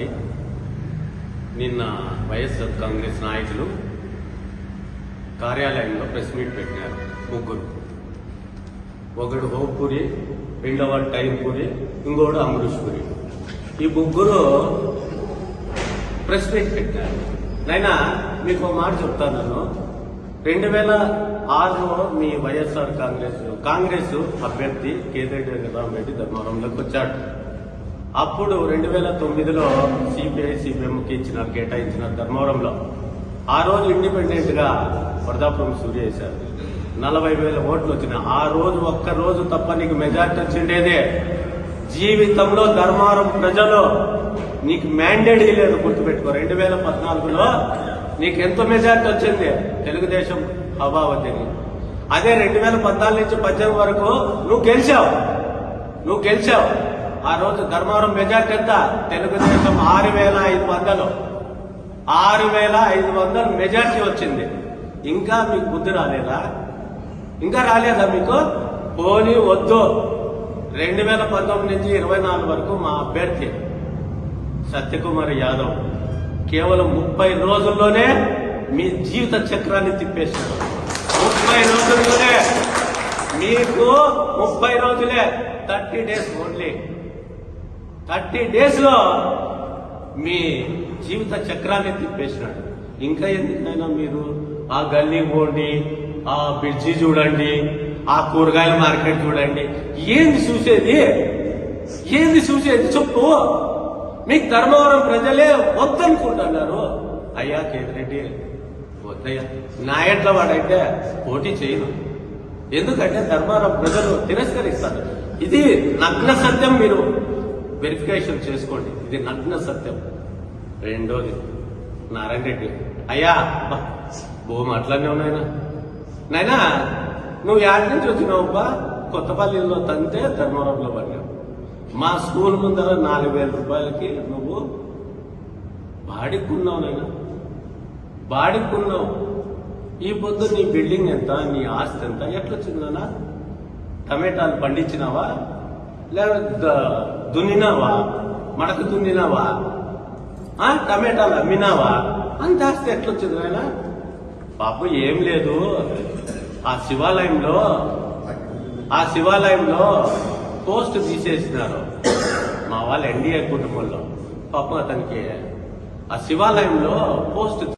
జరిగింది నిన్న వైఎస్ఆర్ కాంగ్రెస్ నాయకులు కార్యాలయంలో ప్రెస్ మీట్ పెట్టినారు ముగ్గురు. ఒకడు హోపూరి రెండోవాడు టైంపూరి ఇంకోడు అమరీష్పూరి ఈ ముగ్గురు ప్రెస్ మీట్ పెట్టినారు నైనా మీకు ఒక మాట చెప్తాను నన్ను రెండు వేల ఆరులో మీ వైఎస్ఆర్ కాంగ్రెస్ కాంగ్రెస్ అభ్యర్థి కేతిరెడ్డి రామరెడ్డి ధర్మవరంలోకి వచ్చాడు. అప్పుడు రెండు వేల తొమ్మిదిలో సిపిఐ సిపిఎంకి ఇచ్చిన కేటాయించిన ధర్మవరంలో ఆ రోజు ఇండిపెండెంట్గా వరదాపురం సూర్య వేశారు నలభై వేల ఓట్లు వచ్చినాయి ఆ రోజు ఒక్క రోజు తప్ప నీకు మెజార్టీ వచ్చిండేదే. జీవితంలో ధర్మవరం ప్రజలు నీకు మ్యాండేట్ లేదు గుర్తుపెట్టుకో. రెండు వేల పద్నాలుగులో నీకు ఎంత మెజార్టీ వచ్చింది. తెలుగుదేశం అభావతిని అదే రెండు వేల పద్నాలుగు నుంచి పద్దెనిమిది వరకు నువ్వు గెలిచావు. నువ్వు గెలిచావు. ఆ రోజు ధర్మవరం మెజార్టీ ఎంత? తెలుగుదేశం ఆరు వేల ఐదు వందలు. ఆరు వేల ఐదు వందలు మెజార్టీ వచ్చింది. ఇంకా మీకు బుద్ధి రాలేదా? ఇంకా రాలేదా మీకు? పోనీ వద్దు. రెండు వేల పంతొమ్మిది నుంచి ఇరవై నాలుగు వరకు మా అభ్యర్థి సత్యకుమార్ యాదవ్ కేవలం ముప్పై రోజుల్లోనే మీ జీవిత చక్రాన్ని తిప్పేశారు ముప్పై రోజుల్లోనే మీకు ముప్పై రోజులే థర్టీ డేస్ ఓన్లీ. థర్టీ డేస్లో మీ జీవిత చక్రాన్ని తిప్పేసినాడు. ఇంకా ఎందుకైనా మీరు ఆ గల్లీ పోండి ఆ బ్రిడ్జి చూడండి ఆ కూరగాయల మార్కెట్ చూడండి. ఏంది చూసేది? ఏంది చూసేది? చెప్పు. మీకు ధర్మవరం ప్రజలే వద్దనుకుంటున్నారు. అయ్యా కేతిరెడ్డి వద్దయ్యా నా ఎట్ల వాడైతే పోటీ చేయను. ఎందుకంటే ధర్మవరం ప్రజలు తిరస్కరిస్తారు. ఇది నగ్న సత్యం మీరు. వెరిఫికేషన్ చేసుకోండి. ఇది నగ్న సత్యం. రెండోది నారాయణ రెడ్డి. అయ్యా భూమి అట్లానే ఉన్నాయనా. నైనా నువ్వు యాడ్ నుంచి వచ్చినావుబ్బా కొత్తపల్లిలో తంతే ధర్మవరంలో పడినావు. మా స్కూల్ ముందర నాలుగు వేల రూపాయలకి నువ్వు బాడిక్కున్నావు నాయన బాడిక్కున్నావు. ఈ పొద్దు నీ బిల్డింగ్ ఎంత నీ ఆస్తి ఎంత? ఎట్లొచ్చిందనా టమాటాలు పండించినావా? లేదా దున్నినావా? మడక దున్నినావా? ఆ, టమాటాలు అమ్మినావా? అంత ఆస్తి ఎట్లొచ్చింది ఆయన పాప ఏం లేదు. ఆ శివాలయంలో ఆ శివాలయంలో పోస్ట్ తీసేసినారు మా వాళ్ళ ఎన్డీఏ కుటుంబంలో. పాపం అతనికి ఆ శివాలయంలో పోస్ట్